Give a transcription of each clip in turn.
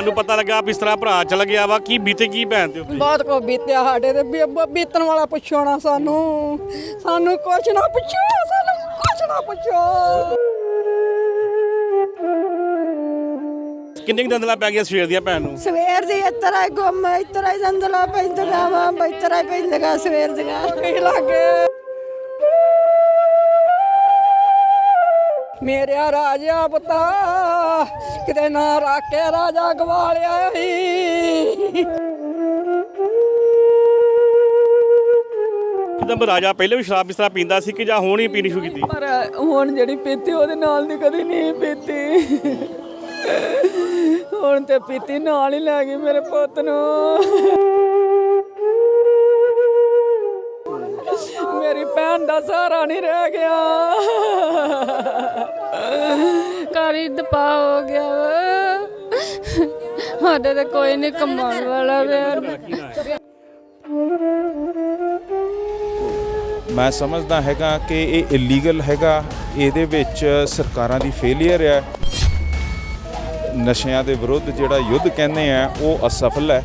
ਭੈਣ ਨੂੰ ਪਤਾ ਲੱਗਾ ਵੀ ਇਸ ਤਰ੍ਹਾਂ ਭਰਾ ਚਲ ਗਿਆ ਵਾ। ਕੀ ਬੀਤੇ ਕੀ ਭੈਣ ਤੇ ਉੱਤੇ? ਬਹੁਤ ਕੋ ਬੀਤਿਆ ਸਾਡੇ ਤੇ। ਬੀ- ਬ- ਬੀਤਣ ਵਾਲਾ ਪੁੱਛੋ ਨਾ ਸਾਨੂੰ। ਸਾਨੂੰ ਕੁਛ ਨਾ ਪੁੱਛੋ ਸਾਨੂੰ ਕੁਛ ਨਾ ਪੁੱਛੋ। ਕਿੰਨੇ ਕੁ ਦੰਦਲਾ ਪੈ ਗਿਆ ਸਵੇਰ ਦੀਆਂ ਭੈਣ ਨੂੰ? ਸਵੇਰ ਦੀ ਇਤਰਾ ਗੁੰਮ ਇਤਰਾ ਜੰਦਲਾ ਪੈਂਦਗਾ ਵਾ ਇਤਰਾ ਪੈਂਦਗਾ ਸਵੇਰ ਦੀਆਂ। ਕੀ। ਲੱਗੇ ਮੇਰਿਆ ਰਾਜਾ ਪੁੱਤਾ ਕਿਤੇ ਨਾ ਰਾਕੇ ਰਾਜਾ ਗਵਾਲਿਆ ਹੀ। ਕਿਦਾਂ ਰਾਜਾ ਪਹਿਲੇ ਵੀ ਸ਼ਰਾਬ ਇਸ ਤਰ੍ਹਾਂ ਪੀਂਦਾ ਸੀ ਕਿ ਜਾਂ ਹੁਣ ਹੀ ਪੀਣੀ ਸ਼ੁਰੂ ਕੀਤੀ? ਪਰ ਹੁਣ ਜਿਹੜੀ ਪੀਤੀ ਉਹਦੇ ਨਾਲ ਦੀ ਕਦੀ ਨਹੀਂ ਪੀਤੀ। ਹੁਣ ਤੇ ਪੀਤੀ ਨਾਲ ਹੀ ਲੈ ਗਈ ਮੇਰੇ ਪੁੱਤ ਨੂੰ। ਮੇਰੀ ਭੈਣ ਦਾ ਸਹਾਰਾ ਨਹੀਂ ਰਹਿ ਗਿਆ। ਕਾਰੀ ਦਪਾ ਹੋ ਗਿਆ ਵਾ। ਸਾਡੇ ਤੇ ਕੋਈ ਨਹੀਂ ਕਮਾਉਣ ਵਾਲਾ ਵੇ। ਮੈਂ ਸਮਝਦਾ ਹੈਗਾ ਕਿ ਇਹ ਇਲੀਗਲ ਹੈਗਾ। ਇਹਦੇ ਵਿੱਚ ਸਰਕਾਰਾਂ ਦੀ ਫੇਲਿਅਰ ਹੈ। ਨਸ਼ਿਆਂ ਦੇ ਵਿਰੁੱਧ ਜਿਹੜਾ ਯੁੱਧ ਕਹਿੰਦੇ ਆ ਉਹ ਅਸਫਲ ਹੈ।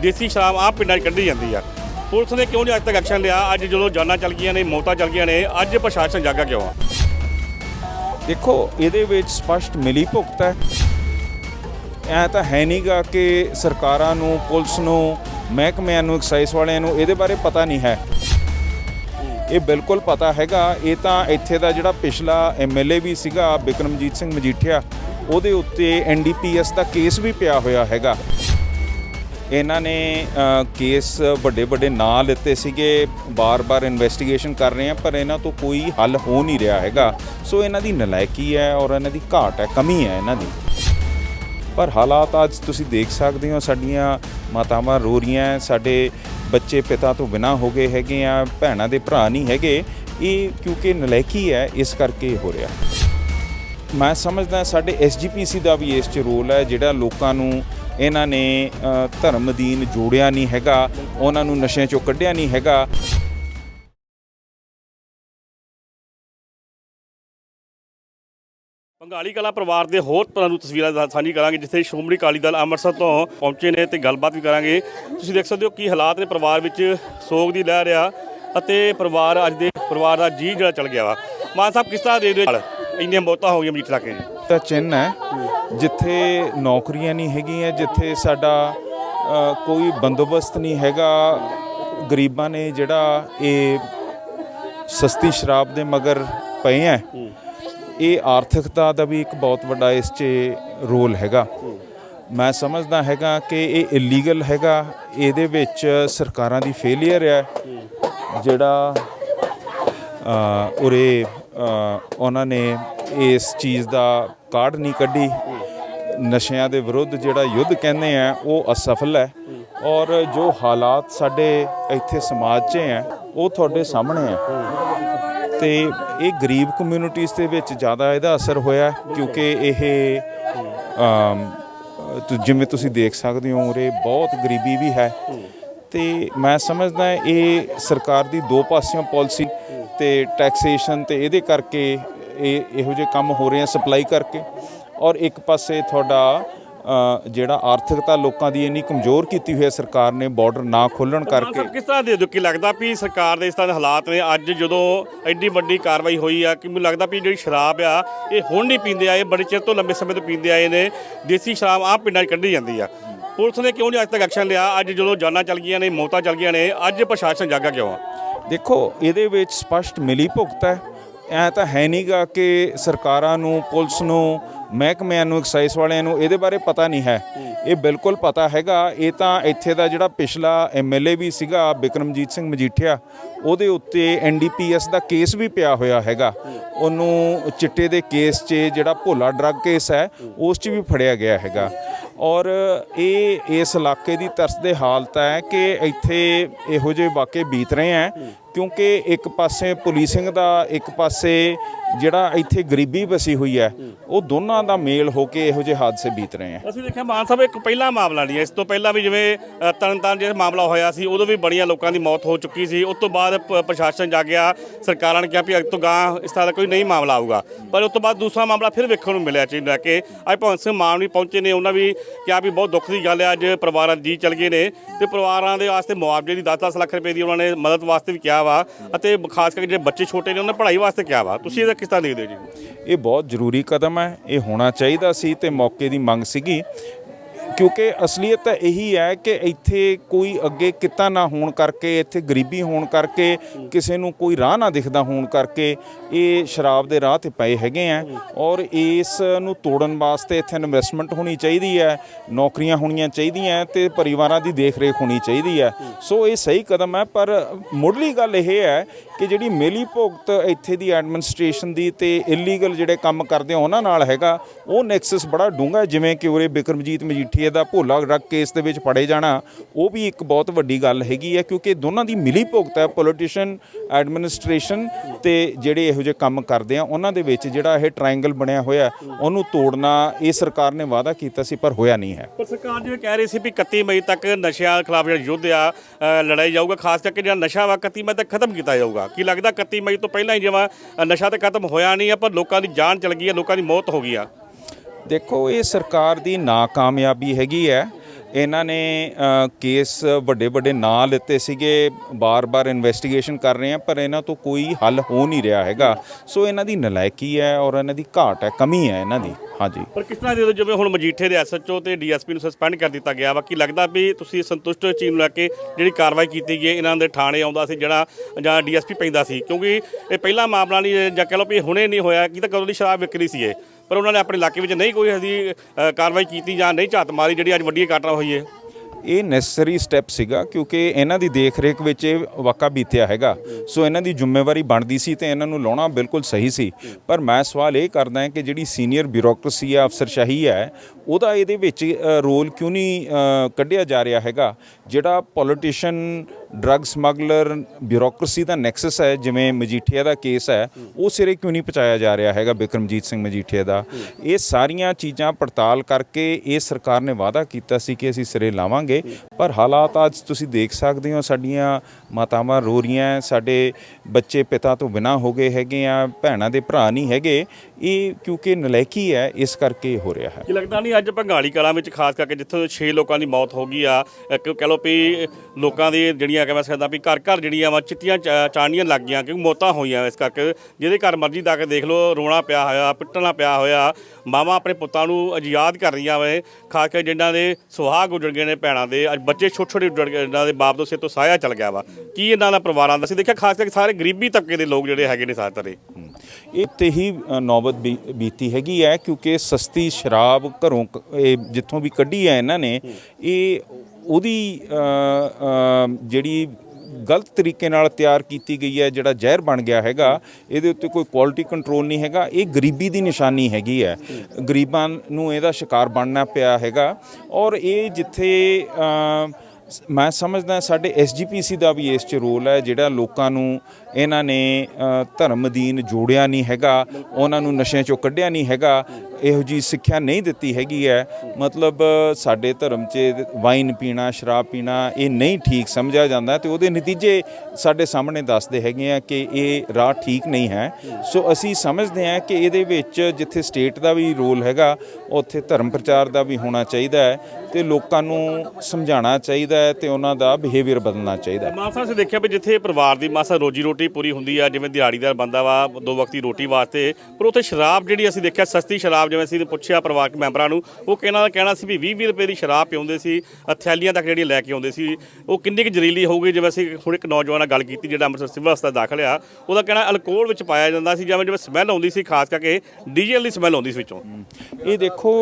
ਦੇਸੀ ਸ਼ਰਾਬ ਆਪ ਪਿੰਡਾਂ 'ਚ ਕੱਢੀ ਜਾਂਦੀ ਆ। ਪੁਲਿਸ ਨੇ ਕਿਉਂ ਨਹੀਂ ਅੱਜ ਤੱਕ ਐਕਸ਼ਨ ਲਿਆ? ਅੱਜ ਜਦੋਂ ਜਾਨਾਂ ਚੱਲ ਗਈਆਂ ਨੇ ਮੌਤਾਂ ਚੱਲ ਗਈਆਂ ਨੇ ਅੱਜ ਪ੍ਰਸ਼ਾਸਨ ਜਾਗਾ ਕਿਉਂ ਆ? ਦੇਖੋ, ਇਹਦੇ ਵਿੱਚ ਸਪਸ਼ਟ ਮਿਲੀ ਭੁਗਤ ਹੈ। ਐ ਤਾਂ ਹੈ ਨਹੀਂਗਾ ਕਿ ਸਰਕਾਰਾਂ ਨੂੰ, ਪੁਲਿਸ ਨੂੰ, ਮਹਿਕਮਿਆਂ ਨੂੰ, ਐਕਸਾਈਜ਼ ਵਾਲਿਆਂ ਨੂੰ ਇਹਦੇ ਬਾਰੇ ਪਤਾ ਨਹੀਂ ਹੈ। ਇਹ ਬਿਲਕੁਲ ਪਤਾ ਹੈਗਾ। ਇਹ ਤਾਂ ਇੱਥੇ ਦਾ ਜਿਹੜਾ ਪਿਛਲਾ ਐਮਐਲਏ ਵੀ ਸੀਗਾ, ਬਿਕਰਮਜੀਤ ਸਿੰਘ ਮਜੀਠੀਆ, ਉਹਦੇ ਉੱਤੇ ਐਨਡੀਪੀਐਸ ਦਾ ਕੇਸ ਵੀ ਪਿਆ ਹੋਇਆ ਹੈਗਾ। ਇਹਨਾਂ ਨੇ ਕੇਸ ਵੱਡੇ ਵੱਡੇ ਨਾਂ ਲਿੱਤੇ ਸੀਗੇ ਬਾਰ-ਬਾਰ ਇਨਵੈਸਟੀਗੇਸ਼ਨ ਕਰ ਰਹੇ ਆ, ਪਰ ਇਹਨਾਂ ਤੋਂ ਕੋਈ ਹੱਲ ਹੋ ਨਹੀਂ ਰਿਹਾ ਹੈਗਾ। ਸੋ ਇਹਨਾਂ ਦੀ ਨਲਾਇਕੀ ਹੈ ਔਰ ਇਹਨਾਂ ਦੀ ਘਾਟ ਹੈ, ਕਮੀ ਹੈ ਇਹਨਾਂ ਦੀ। ਪਰ ਹਾਲਾਤ ਅੱਜ ਤੁਸੀਂ ਦੇਖ ਸਕਦੇ ਹੋ, ਸਾਡੀਆਂ ਮਾਤਾਵਾਂ ਰੋ ਰਹੀਆਂ ਸਾਡੇ ਬੱਚੇ ਪਿਤਾ ਤੋਂ ਬਿਨਾ ਹੋ ਗਏ ਹੈਗੇ ਆ, ਭੈਣਾਂ ਦੇ ਭਰਾ ਨਹੀਂ ਹੈਗੇ, ਇਹ ਕਿਉਂਕਿ ਨਲਾਇਕੀ ਹੈ, ਇਸ ਕਰਕੇ ਹੋ ਰਿਹਾ। ਮੈਂ ਸਮਝਦਾ, ਸਾਡੇ ਐਸਜੀਪੀਸੀ ਦਾ ਵੀ ਇਸ 'ਚ ਰੋਲ ਹੈ, ਜਿਹੜਾ ਲੋਕਾਂ ਨੂੰ ਇਹਨਾਂ ਨੇ ਧਰਮ ਦੀਨ ਜੋੜਿਆ ਨਹੀਂ ਹੈਗਾ, ਉਹਨਾਂ ਨੂੰ ਨਸ਼ਿਆਂ 'ਚੋਂ ਕੱਢਿਆ ਨਹੀਂ ਹੈਗਾ। ਬੰਗਾਲੀ ਕਲਾ ਪਰਿਵਾਰ ਦੇ ਹੋਰ ਤੁਹਾਨੂੰ ਤਸਵੀਰਾਂ ਦਾ ਸਾਂਝੀ ਕਰਾਂਗੇ, ਜਿੱਥੇ ਸ਼੍ਰੋਮਣੀ ਅਕਾਲੀ ਦਲ ਅੰਮ੍ਰਿਤਸਰ ਤੋਂ ਪਹੁੰਚੇ ਨੇ ਤੇ ਗੱਲਬਾਤ ਵੀ ਕਰਾਂਗੇ। ਤੁਸੀਂ ਦੇਖ ਸਕਦੇ ਹੋ ਕੀ ਹਾਲਾਤ ਨੇ ਪਰਿਵਾਰ ਵਿੱਚ, ਸੋਗ ਦੀ ਲਹਿਰ ਆ ਅਤੇ ਪਰਿਵਾਰ ਅੱਜ ਦੇ, ਪਰਿਵਾਰ ਦਾ ਜੀ ਜਿਹੜਾ ਚਲ ਗਿਆ ਵਾ। ਮਾਨ ਸਾਹਿਬ, ਕਿਸ ਤਰ੍ਹਾਂ ਦੇ ਦੇ ਇੰਨੀਆਂ ਮੌਤਾਂ ਹੋ ਗਈਆਂ ਮਜੀਠ ਇਲਾਕੇ 'ਚ ਤਾਂ ਚਿੰਨ੍ਹ ਹੈ ਜਿੱਥੇ ਨੌਕਰੀਆਂ ਨਹੀਂ ਹੈਗੀਆਂ ਜਿੱਥੇ ਸਾਡਾ ਅ, ਕੋਈ ਬੰਦੋਬਸਤ ਨਹੀਂ ਹੈਗਾ ਗਰੀਬਾਂ ਨੇ ਜਿਹੜਾ ਇਹ ਸਸਤੀ ਸ਼ਰਾਬ ਦੇ ਮਗਰ ਪਏ ਹੈ ਇਹ ਆਰਥਿਕਤਾ ਦਾ ਵੀ ਇੱਕ ਬਹੁਤ ਵੱਡਾ ਇਸ 'ਚ ਰੋਲ ਹੈਗਾ। ਮੈਂ ਸਮਝਦਾ ਹੈਗਾ ਕਿ ਇਹ ਇਲੀਗਲ ਹੈਗਾ ਇਹਦੇ ਵਿੱਚ ਸਰਕਾਰਾਂ ਦੀ ਫੇਲਿਅਰ ਹੈ। ਜਿਹੜਾ ਅ, ਉਰੇ ਉਹਨਾਂ ਨੇ ਇਸ ਚੀਜ਼ ਦਾ ਕਾਢ ਨਹੀਂ ਕੱਢੀ। ਨਸ਼ਿਆਂ ਦੇ ਵਿਰੁੱਧ ਜਿਹੜਾ ਯੁੱਧ ਕਹਿੰਦੇ ਆ, ਉਹ ਅਸਫਲ ਹੈ। ਔਰ ਜੋ ਹਾਲਾਤ ਸਾਡੇ ਇੱਥੇ ਸਮਾਜ 'ਚ ਹੈ, ਉਹ ਤੁਹਾਡੇ ਸਾਹਮਣੇ ਹੈ। ਤੇ ਇਹ ਗਰੀਬ ਕਮਿਊਨਿਟੀਜ਼ ਦੇ ਵਿੱਚ ਜ਼ਿਆਦਾ ਇਹਦਾ ਅਸਰ ਹੋਇਆ ਕਿਉਂਕਿ ਇਹ ਜਿਵੇਂ ਤੁਸੀਂ ਦੇਖ ਸਕਦੇ ਹੋ, ਉਰੇ ਬਹੁਤ ਗਰੀਬੀ ਵੀ ਹੈ। ਤੇ ਮੈਂ ਸਮਝਦਾ ਇਹ ਸਰਕਾਰ ਦੀ ਦੋ ਪਾਸਿਓਂ ਪਾਲਿਸੀ ਤੇ ਟੈਕਸੇਸ਼ਨ ਤੇ ਇਹਦੇ ਕਰਕੇ ਇਹ ਇਹੋ ਜਿਹੇ ਕੰਮ ਹੋ ਰਹੇ ਆ ਸਪਲਾਈ ਕਰਕੇ। ਔਰ ਇੱਕ ਪਾਸੇ ਤੁਹਾਡਾ ਜਿਹੜਾ ਆਰਥਿਕਤਾ ਲੋਕਾਂ ਦੀ ਇੰਨੀ ਕਮਜ਼ੋਰ ਕੀਤੀ ਹੋਈ ਹੈ ਸਰਕਾਰ ਨੇ ਬਾਰਡਰ ਨਾ ਖੋਲਣ ਕਰਕੇ। ਕਿਸ ਤਰ੍ਹਾਂ ਦੇ ਕਿ ਲੱਗਦਾ ਵੀ ਸਰਕਾਰ ਦੇ ਇਸ ਤਰ੍ਹਾਂ ਦੇ ਹਾਲਾਤ ਨੇ ਅੱਜ ਜਦੋਂ ਐਡੀ ਵੱਡੀ ਕਾਰਵਾਈ ਹੋਈ ਆ ਕਿ ਮੈਨੂੰ ਲੱਗਦਾ ਵੀ ਜਿਹੜੀ ਸ਼ਰਾਬ ਆ ਇਹ ਹੁਣ ਨਹੀਂ ਪੀਂਦੇ ਆਏ ਬੜੇ ਚਿਰ ਤੋਂ ਲੰਬੇ ਸਮੇਂ ਤੋਂ ਪੀਂਦੇ ਆਏ ਨੇ ਦੇਸੀ ਸ਼ਰਾਬ ਆਪ ਪਿੰਡਾਂ 'ਚ ਕੱਢੀ ਜਾਂਦੀ ਆ। ਪੁਲਿਸ ਨੇ ਕਿਉਂ ਨਹੀਂ ਅੱਜ ਤੱਕ ਐਕਸ਼ਨ ਲਿਆ? ਅੱਜ ਜਦੋਂ ਜਾਨਾਂ ਚੱਲ ਗਈਆਂ ਨੇ ਮੌਤਾਂ ਚੱਲ ਗਈਆਂ ਨੇ ਅੱਜ ਪ੍ਰਸ਼ਾਸਨ ਜਾਗਾ ਕਿਉਂ ਆ? ਦੇਖੋ, ਇਹਦੇ ਵਿੱਚ ਸਪਸ਼ਟ ਮਿਲੀ ਭੁਗਤ ਹੈ। ਐ ਤਾਂ ਹੈ ਨਹੀਂਗਾ ਕਿ ਸਰਕਾਰਾਂ ਨੂੰ, ਪੁਲਿਸ ਨੂੰ, ਮਹਿਕਮਿਆਂ ਨੂੰ, ਐਕਸਾਈਜ਼ ਵਾਲਿਆਂ ਨੂੰ ਇਹਦੇ ਬਾਰੇ ਪਤਾ ਨਹੀਂ ਹੈ। ਇਹ ਬਿਲਕੁਲ ਪਤਾ ਹੈਗਾ। ਇਹ ਤਾਂ ਇੱਥੇ ਦਾ ਜਿਹੜਾ ਪਿਛਲਾ ਐਮਐਲਏ ਵੀ ਸੀਗਾ, ਬਿਕਰਮਜੀਤ ਸਿੰਘ ਮਜੀਠੀਆ, ਉਹਦੇ ਉੱਤੇ ਐਨਡੀਪੀਐਸ ਦਾ ਕੇਸ ਵੀ ਪਿਆ ਹੋਇਆ ਹੈਗਾ। ਉਹਨੂੰ ਚਿੱਟੇ ਦੇ ਕੇਸ 'ਚ ਜਿਹੜਾ ਭੋਲਾ ਡਰੱਗ ਕੇਸ ਹੈ, ਉਸ 'ਚ ਵੀ ਫੜਿਆ ਗਿਆ ਹੈਗਾ। ਔਰ ਇਹ ਇਸ ਇਲਾਕੇ ਦੀ ਤਰਸ ਦੇ ਹਾਲਤ ਹੈ ਕਿ ਇੱਥੇ ਇਹੋ ਜਿਹੇ ਵਾਕੇ ਬੀਤ ਰਹੇ ਹੈ ਕਿਉਂਕਿ ਇੱਕ ਪਾਸੇ ਪੁਲਿਸਿੰਗ ਦਾ ਇੱਕ ਪਾਸੇ ਜਿਹੜਾ ਇੱਥੇ ਗਰੀਬੀ ਵਸੀ ਹੋਈ ਹੈ ਉਹ ਦੋਨਾਂ ਦਾ ਮੇਲ ਹੋ ਕੇ ਇਹੋ ਜਿਹੇ ਹਾਦਸੇ ਬੀਤ ਰਹੇ ਆ ਅਸੀਂ ਦੇਖਿਆ ਮਾਨ ਸਾਹਿਬ ਇੱਕ ਪਹਿਲਾ ਮਾਮਲਾ ਨਹੀਂ ਹੈ। ਇਸ ਤੋਂ ਪਹਿਲਾਂ ਵੀ ਜਿਵੇਂ ਅ, ਤਰਨਤਾਰਨ ਜਿਹੜਾ ਮਾਮਲਾ ਹੋਇਆ ਸੀ ਉਦੋਂ ਵੀ ਬੜੀਆਂ ਲੋਕਾਂ ਦੀ ਮੌਤ ਹੋ ਚੁੱਕੀ ਸੀ। ਉਸ ਤੋਂ ਬਾਅਦ ਪ- ਪ੍ਰਸ਼ਾਸਨ ਜਾ ਗਿਆ ਸਰਕਾਰਾਂ ਨੇ ਕਿਹਾ ਵੀ ਅੱਜ ਤੋਂ ਗਾਂ ਇਸ ਤਰ੍ਹਾਂ ਦਾ ਕੋਈ ਨਹੀਂ ਮਾਮਲਾ ਆਊਗਾ। ਪਰ ਉਸ ਤੋਂ ਬਾਅਦ ਦੂਸਰਾ ਮਾਮਲਾ ਫਿਰ ਵੇਖਣ ਨੂੰ ਮਿਲਿਆ ਚੀਜ਼ ਲੈ ਕੇ ਅੱਜ ਭਗਵੰਤ ਸਿੰਘ ਮਾਨ ਵੀ ਪਹੁੰਚੇ ਨੇ। ਉਹਨਾਂ ਵੀ ਕਿਹਾ ਵੀ ਬਹੁਤ ਦੁੱਖ ਦੀ ਗੱਲ ਹੈ ਅੱਜ ਪਰਿਵਾਰਾਂ ਦੀ ਚਲ ਗਏ ਨੇ। ਤੇ ਪਰਿਵਾਰਾਂ ਦੇ ਵਾਸਤੇ ਮੁਆਵਜ਼ੇ ਦੀ 10-10 ਲੱਖ ਰੁਪਏ ਦੀ ਉਹਨਾਂ ਨੇ ਮਦਦ ਵਾਸਤੇ ਵੀ ਕਿਹਾ ਵਾ ਅਤੇ ਖਾਸ ਕਰਕੇ ਜਿਹੜੇ ਬੱਚੇ ਛੋਟੇ ਨੇ, ਉਹਨਾਂ ਪੜ੍ਹਾਈ ਵਾਸਤੇ ਕਿਆ ਵਾ। ਤੁਸੀਂ ਇਹਦਾ ਕਿਸ ਤਰ੍ਹਾਂ ਦੇਖਦੇ ਹੋ ਜੀ? ਇਹ ਬਹੁਤ ਜ਼ਰੂਰੀ ਕਦਮ ਹੈ, ਇਹ ਹੋਣਾ ਚਾਹੀਦਾ ਸੀ ਤੇ ਮੌਕੇ ਦੀ ਮੰਗ ਸੀਗੀ। ਕਿਉਂਕਿ ਅਸਲੀਅਤ ਤਾਂ ਇਹੀ ਹੈ ਕਿ ਇੱਥੇ ਕੋਈ ਅੱਗੇ ਕਿੱਤਾ ਨਾ ਹੋਣ ਕਰਕੇ, ਇੱਥੇ ਗਰੀਬੀ ਹੋਣ ਕਰਕੇ, ਕਿਸੇ ਨੂੰ ਕੋਈ ਰਾਹ ਨਾ ਦਿਖਦਾ ਹੋਣ ਕਰਕੇ ਇਹ ਸ਼ਰਾਬ ਦੇ ਰਾਹ ਤੇ ਪਏ ਹੈਗੇ ਆ। ਔਰ ਇਸ ਨੂੰ ਤੋੜਨ ਵਾਸਤੇ ਇੱਥੇ ਇਨਵੈਸਟਮੈਂਟ ਹੋਣੀ ਚਾਹੀਦੀ ਹੈ, ਨੌਕਰੀਆਂ ਹੋਣੀਆਂ ਚਾਹੀਦੀਆਂ ਤੇ ਪਰਿਵਾਰਾਂ ਦੀ ਦੇਖਰੇਖ ਹੋਣੀ ਚਾਹੀਦੀ ਹੈ। ਸੋ ਇਹ ਸਹੀ ਕਦਮ ਹੈ, ਪਰ ਮੁੱਢਲੀ ਗੱਲ ਇਹ ਹੈ ਕਿ ਜਿਹੜੀ ਮੇਲੀ ਭੁਗਤ ਇੱਥੇ ਦੀ ਐਡਮਿਨਿਸਟ੍ਰੇਸ਼ਨ ਦੀ ਤੇ ਇਲੀਗਲ ਜਿਹੜੇ ਕੰਮ ਕਰਦੇ ਆ, ਉਹਨਾਂ ਨਾਲ ਹੈਗਾ। ਉਹ ਨੈਕਸਸ ਬੜਾ ਡੂੰਘਾ ਜਿਵੇਂ ਕਿ ਉਰੇ ਬਿਕਰਮਜੀਤ ਮਜੀਠੀਆ ਮਜੀਠੀਏ ਦਾ ਭੋਲਾ ਡਰੱਗ ਕੇਸ ਦੇ ਵਿੱਚ ਫੜੇ ਜਾਣਾ, ਉਹ ਵੀ ਇੱਕ ਬਹੁਤ ਵੱਡੀ ਗੱਲ ਹੈਗੀ ਹੈ, ਕਿਉਂਕਿ ਦੋਨਾਂ ਦੀ ਮਿਲੀ ਭੁਗਤ ਹੈ ਪੋਲੀਟੀਸ਼ੀਅਨ ਐਡਮਿਨਿਸਟ੍ਰੇਸ਼ਨ ਤੇ ਜਿਹੜੇ ਇਹੋ ਜਿਹੇ ਕੰਮ ਕਰਦੇ ਆ, ਉਹਨਾਂ ਦੇ ਵਿੱਚ ਜਿਹੜਾ ਇਹ ਟ੍ਰਾਇੰਗਲ ਬਣਿਆ ਹੋਇਆ ਉਹਨੂੰ ਤੋੜਨਾ, ਇਹ ਸਰਕਾਰ ਨੇ ਵਾਅਦਾ ਕੀਤਾ ਸੀ, ਪਰ ਹੋਇਆ ਨਹੀਂ ਹੈ। ਪਰ ਸਰਕਾਰ ਜਿਵੇਂ ਕਹਿ ਰਹੀ ਸੀ ਵੀ 31 ਮਈ ਤੱਕ ਨਸ਼ਿਆਂ ਖਿਲਾਫ ਜਿਹੜਾ ਯੁੱਧ ਆ ਲੜਾਈ ਜਾਊਗਾ, ਖਾਸ ਕਰਕੇ ਜਿਹੜਾ ਨਸ਼ਾ ਵਾ 31 ਮਈ ਤੱਕ ਖਤਮ ਕੀਤਾ ਜਾਊਗਾ। ਕੀ ਲੱਗਦਾ 31 ਮਈ ਤੋਂ ਪਹਿਲਾਂ ਹੀ ਜਿਵੇਂ ਨਸ਼ਾ ਤਾਂ ਖਤਮ ਹੋਇਆ ਨਹੀਂ ਆ, ਪਰ ਲੋਕਾਂ ਦੀ ਜਾਨ ਚਲ ਗਈ ਆ, ਲੋਕਾਂ ਦੀ ਮੌਤ ਹੋ ਗਈ ਆ। ਦੇਖੋ, ਇਹ ਸਰਕਾਰ ਦੀ ਨਾਕਾਮਯਾਬੀ ਹੈਗੀ ਹੈ। ਇਹਨਾਂ ਨੇ ਕੇਸ ਵੱਡੇ ਵੱਡੇ ਨਾਂ ਲਿੱਤੇ ਸੀਗੇ ਬਾਰ-ਬਾਰ ਇਨਵੈਸਟੀਗੇਸ਼ਨ ਕਰ ਰਹੇ ਆ, ਪਰ ਇਹਨਾਂ ਤੋਂ ਕੋਈ ਹੱਲ ਹੋ ਨਹੀਂ ਰਿਹਾ ਹੈਗਾ। ਸੋ ਇਹਨਾਂ ਦੀ ਨਲਾਇਕੀ ਹੈ ਔਰ ਇਹਨਾਂ ਦੀ ਘਾਟ ਹੈ, ਕਮੀ ਹੈ ਇਹਨਾਂ ਦੀ। ਹਾਂਜੀ। ਪਰ ਕਿਸ ਤਰ੍ਹਾਂ ਦੇ ਜਿਵੇਂ ਹੁਣ ਮਜੀਠੇ ਦੇ ਐਸਐਚਓ ਤੇ ਡੀਐਸਪੀ ਨੂੰ ਸਸਪੈਂਡ ਕਰ ਦਿੱਤਾ ਗਿਆ ਵਾ, ਕੀ ਲੱਗਦਾ ਵੀ ਤੁਸੀਂ ਸੰਤੁਸ਼ਟ ਹੋ ਇਸ ਚੀਜ਼ ਨੂੰ ਲੈ ਕੇ, ਜਿਹੜੀ ਕਾਰਵਾਈ ਕੀਤੀ ਗਈ ਹੈ, ਇਹਨਾਂ ਦੇ ਥਾਣੇ ਆਉਂਦਾ ਸੀ ਜਿਹੜਾ, ਜਾਂ ਡੀਐਸਪੀ ਪੈਂਦਾ ਸੀ? ਕਿਉਂਕਿ ਇਹ ਪਹਿਲਾ ਮਾਮਲਾ ਨਹੀਂ, ਜਾਂ ਕਹ ਲਓ ਵੀ ਹੁਣੇ ਨਹੀਂ ਹੋਇਆ, ਕਿ ਤਾਂ ਕਦੋਂ ਦੀ ਸ਼ਰਾਬ ਵਿਕਰੀ ਸੀ ਇਹ? ਪਰ ਉਹਨਾਂ ਨੇ ਆਪਣੇ ਇਲਾਕੇ ਵਿੱਚ ਨਹੀਂ ਕੋਈ ਇਹਦੀ ਅ, ਕਾਰਵਾਈ ਕੀਤੀ ਜਾਂ ਨਹੀਂ ਝਾਤ ਮਾਰੀ ਜਿਹੜੀ ਅੱਜ ਵੱਡੀ ਘਟਨਾ ਹੋਈ ਹੈ। ਇਹ ਨੈਸੈਸਰੀ ਸਟੈਪ ਸੀਗਾ ਕਿਉਂਕਿ ਇਹਨਾਂ ਦੀ ਦੇਖ-ਰੇਖ ਵਿੱਚ ਇਹ ਵਾਕਾ ਬੀਤਿਆ ਹੈਗਾ। ਸੋ ਇਹਨਾਂ ਦੀ ਜ਼ਿੰਮੇਵਾਰੀ ਬਣਦੀ ਸੀ ਤੇ ਇਹਨਾਂ ਨੂੰ ਲਾਉਣਾ ਬਿਲਕੁਲ ਸਹੀ ਸੀ। ਪਰ ਮੈਂ ਸਵਾਲ ਇਹ ਕਰਦਾ ਹਾਂ ਕਿ ਜਿਹੜੀ ਸੀਨੀਅਰ ਬਿਊਰੋਕ੍ਰੇਸੀ ਆ ਅਫਸਰਸ਼ਾਹੀ ਹੈ ਉਹਦਾ ਇਹਦੇ ਵਿੱਚ ਰੋਲ ਕਿਉਂ ਨਹੀਂ ਕੱਢਿਆ ਜਾ ਰਿਹਾ ਹੈਗਾ? ਜਿਹੜਾ ਪੋਲੀਟੀਸ਼ੀਅਨ ਡਰੱਗ ਸਮਗਲਰ ਬਿਊਰੋਕ੍ਰੇਸੀ ਦਾ ਨੈਕਸਸ ਹੈ, ਜਿਵੇਂ ਮਜੀਠੀਆ ਦਾ ਕੇਸ ਹੈ, ਉਹ ਸਿਰੇ ਕਿਉਂ ਨਹੀਂ ਪਹੁੰਚਾਇਆ ਜਾ ਰਿਹਾ ਹੈਗਾ ਬਿਕਰਮਜੀਤ ਸਿੰਘ ਮਜੀਠੀਆ ਦਾ? ਇਹ ਸਾਰੀਆਂ ਚੀਜ਼ਾਂ ਪੜਤਾਲ ਕਰਕੇ ਇਹ ਸਰਕਾਰ ਨੇ ਵਾਅਦਾ ਕੀਤਾ ਸੀ ਕਿ ਅਸੀਂ ਸਿਰੇ ਲਾਵਾਂਗੇ। ਪਰ ਹਾਲਾਤ ਅੱਜ ਤੁਸੀਂ ਦੇਖ ਸਕਦੇ ਹੋ, ਸਾਡੀਆਂ ਮਾਤਾਵਾਂ ਰੋ ਰਹੀਆਂ, ਸਾਡੇ ਬੱਚੇ ਪਿਤਾ ਤੋਂ ਬਿਨਾਂ ਹੋ ਗਏ ਹੈਗੇ ਆ, ਭੈਣਾਂ ਦੇ ਭਰਾ ਨਹੀਂ ਹੈਗੇ। ਇਹ ਕਿਉਂਕਿ ਨਲਾਇਕੀ ਹੈ ਇਸ ਕਰਕੇ ਇਹ ਹੋ ਰਿਹਾ ਹੈ। ਕੀ ਲੱਗਦਾ ਨਹੀਂ ਅੱਜ ਭੰਗਾਲੀ ਕਲਾਂ ਵਿੱਚ ਖਾਸ ਕਰਕੇ ਜਿੱਥੇ 6 ਲੋਕਾਂ ਦੀ ਮੌਤ ਹੋ ਗਈ ਆ ਇੱਕ ਕਹਿ ਲਓ ਵੀ ਲੋਕਾਂ ਦੀ ਜਿਹੜੀਆਂ ਕਿ ਮੈਂ ਸਕਦਾ ਵੀ ਘਰ ਘਰ ਜਿਹੜੀਆਂ ਵਾ ਚਿੱਟੀਆਂ ਚਾ- ਚਾਣਨੀਆਂ ਲੱਗ ਗਈਆਂ ਕਿਉਂਕਿ ਮੌਤਾਂ ਹੋਈਆਂ ਇਸ ਕਰਕੇ ਜਿਹਦੇ ਘਰ ਮਰਜ਼ੀ ਜਾ ਕੇ ਦੇਖ ਲਓ ਰੋਣਾ ਪਿਆ ਹੋਇਆ ਪਿੱਟਣਾ ਪਿਆ ਹੋਇਆ ਮਾਵਾਂ ਆਪਣੇ ਪੁੱਤਾਂ ਨੂੰ ਅੱਜ ਯਾਦ ਕਰ ਰਹੀਆਂ ਵੇ ਖਾਸ ਕਰਕੇ ਜਿਨ੍ਹਾਂ ਦੇ ਸੁਹਾਗ ਉੱਜੜ ਗਏ ਨੇ ਭੈਣਾਂ ਦੇ ਅੱਜ ਬੱਚੇ ਛੋਟੇ ਛੋਟੇ ਉੱਜੜ ਗਏ ਇਹਨਾਂ ਦੇ ਬਾਪ ਤੋਂ ਸਿਰ ਤੋਂ ਸਾਇਆ ਚਲ ਗਿਆ ਵਾ। ਕੀ ਇਹਨਾਂ ਦਾ ਪਰਿਵਾਰਾਂ ਦਾ ਅਸੀਂ ਦੇਖਿਆ ਖਾਸ ਕਰਕੇ ਸਾਰੇ ਗਰੀਬੀ ਤਬਕੇ ਦੇ ਲੋਕ ਜਿਹੜੇ ਹੈਗੇ ਨੇ ਸਾਰੇ ਇਹ ਤੇ ਹੀ ਨੌਬਤ ਬੀ- ਬੀਤੀ ਹੈਗੀ ਹੈ, ਕਿਉਂਕਿ ਸਸਤੀ ਸ਼ਰਾਬ ਘਰੋਂ ਕ- ਇਹ ਜਿੱਥੋਂ ਵੀ ਕੱਢੀ ਹੈ ਇਹਨਾਂ ਨੇ, ਇਹ ਉਹਦੀ ਜਿਹੜੀ ਗਲਤ ਤਰੀਕੇ ਨਾਲ ਤਿਆਰ ਕੀਤੀ ਗਈ ਹੈ, ਜਿਹੜਾ ਜ਼ਹਿਰ ਬਣ ਗਿਆ ਹੈਗਾ, ਇਹਦੇ ਉੱਤੇ ਕੋਈ ਕੁਆਲਿਟੀ ਕੰਟਰੋਲ ਨਹੀਂ ਹੈਗਾ, ਇਹ ਗਰੀਬੀ ਦੀ ਨਿਸ਼ਾਨੀ ਹੈਗੀ ਹੈ। ਗਰੀਬਾਂ ਨੂੰ ਇਹਦਾ ਸ਼ਿਕਾਰ ਬਣਨਾ ਪਿਆ ਹੈਗਾ ਔਰ ਇਹ ਜਿੱਥੇ ਮੈਂ ਸਮਝਦਾ ਸਾਡੇ ਐਸਜੀਪੀਸੀ ਦਾ ਵੀ ਇਸ 'ਚ ਰੋਲ ਹੈ, ਜਿਹੜਾ ਲੋਕਾਂ ਨੂੰ ਇਹਨਾਂ ਨੇ ਧਰਮ ਅਧੀਨ ਜੋੜਿਆ ਨਹੀਂ ਹੈਗਾ, ਉਹਨਾਂ ਨੂੰ ਨਸ਼ਿਆਂ 'ਚੋਂ ਕੱਢਿਆ ਨਹੀਂ ਹੈਗਾ। ਇਹੋ ਜੀ ਸਿੱਖਿਆ ਨਹੀਂ ਦਿੱਤੀ ਹੈਗੀ ਹੈ। ਮਤਲਬ, ਸਾਡੇ ਧਰਮ 'ਚ ਵਾਈਨ ਪੀਣਾ, ਸ਼ਰਾਬ ਪੀਣਾ, ਇਹ ਨਹੀਂ ਠੀਕ ਸਮਝਿਆ ਜਾਂਦਾ ਤੇ ਉਹਦੇ ਨਤੀਜੇ ਸਾਡੇ ਸਾਹਮਣੇ ਦੱਸਦੇ ਹੈਗੇ ਆ ਕਿ ਇਹ ਰਾਹ ਠੀਕ ਨਹੀਂ ਹੈ। ਸੋ ਅਸੀਂ ਸਮਝਦੇ ਹਾਂ ਕਿ ਇਹਦੇ ਵਿੱਚ ਜਿੱਥੇ ਸਟੇਟ ਦਾ ਵੀ ਰੋਲ ਹੈਗਾ, ਉੱਥੇ ਧਰਮ ਪ੍ਰਚਾਰ ਦਾ ਵੀ ਹੋਣਾ ਚਾਹੀਦਾ ਹੈ ਤੇ ਲੋਕਾਂ ਨੂੰ ਸਮਝਾਉਣਾ ਚਾਹੀਦਾ ਹੈ ਤੇ ਉਹਨਾਂ ਦਾ ਬਿਹੇਵੀਅਰ ਬਦਲਣਾ ਚਾਹੀਦਾ ਹੈ। ਮਾਨ ਸੇ ਦੇਖਿਆ ਵੀ ਜਿੱਥੇ ਪਰਿਵਾਰ ਦੀ ਮਾਸਾ ਰੋਜੀ ਰੋਟੀ ਪੂਰੀ ਹੁੰਦੀ ਆ, ਜਿਵੇਂ ਦਿਹਾੜੀਦਾਰ ਬੰਦਾ ਵਾ, ਦੋ ਵਕਤੀ ਰੋਟੀ ਵਾਸਤੇ, ਪਰ ਉੱਥੇ ਸ਼ਰਾਬ ਜਿਹੜੀ ਅਸੀਂ ਦੇਖਿਆ, ਸਸਤੀ ਸ਼ਰਾਬ ਜਿਵੇਂ ਅਸੀਂ ਪੁੱਛਿਆ ਪਰਿਵਾਰਕ ਮੈਂਬਰਾਂ ਨੂੰ, ਉਹ ਕਹਿਣਾ ਦਾ ਕਹਿਣਾ ਸੀ ਵੀ 20 20 ਰੁਪਏ ਦੀ ਸ਼ਰਾਬ ਪਿਉਂਦੇ ਸੀ ਥੈਲੀਆਂ ਤੱਕ ਜਿਹੜੀਆਂ ਲੈ ਕੇ ਆਉਂਦੇ ਸੀ, ਉਹ ਕਿੰਨੀ ਕੁ ਜ਼ਰੀਲੀ ਹੋਊਗੀ? ਜਿਵੇਂ ਅਸੀਂ ਹੁਣ ਇੱਕ ਨੌਜਵਾਨ ਨਾਲ ਗੱਲ ਕੀਤੀ, ਜਿਹੜਾ ਅੰਮ੍ਰਿਤਸਰ ਸਿਵਲ ਹਸਪਤਾਲ ਦਾਖਲ ਆ, ਉਹਦਾ ਕਹਿਣਾ ਅਲਕੋਹਲ ਵਿੱਚ ਪਾਇਆ ਜਾਂਦਾ ਸੀ, ਜਿਵੇਂ ਜਿਵੇਂ ਸਮੈਲ ਆਉਂਦੀ ਸੀ, ਖਾਸ ਕਰਕੇ ਡੀਜ਼ਲ ਦੀ ਸਮੈਲ ਆਉਂਦੀ ਸੀ ਵਿੱਚੋਂ। ਇਹ ਦੇਖੋ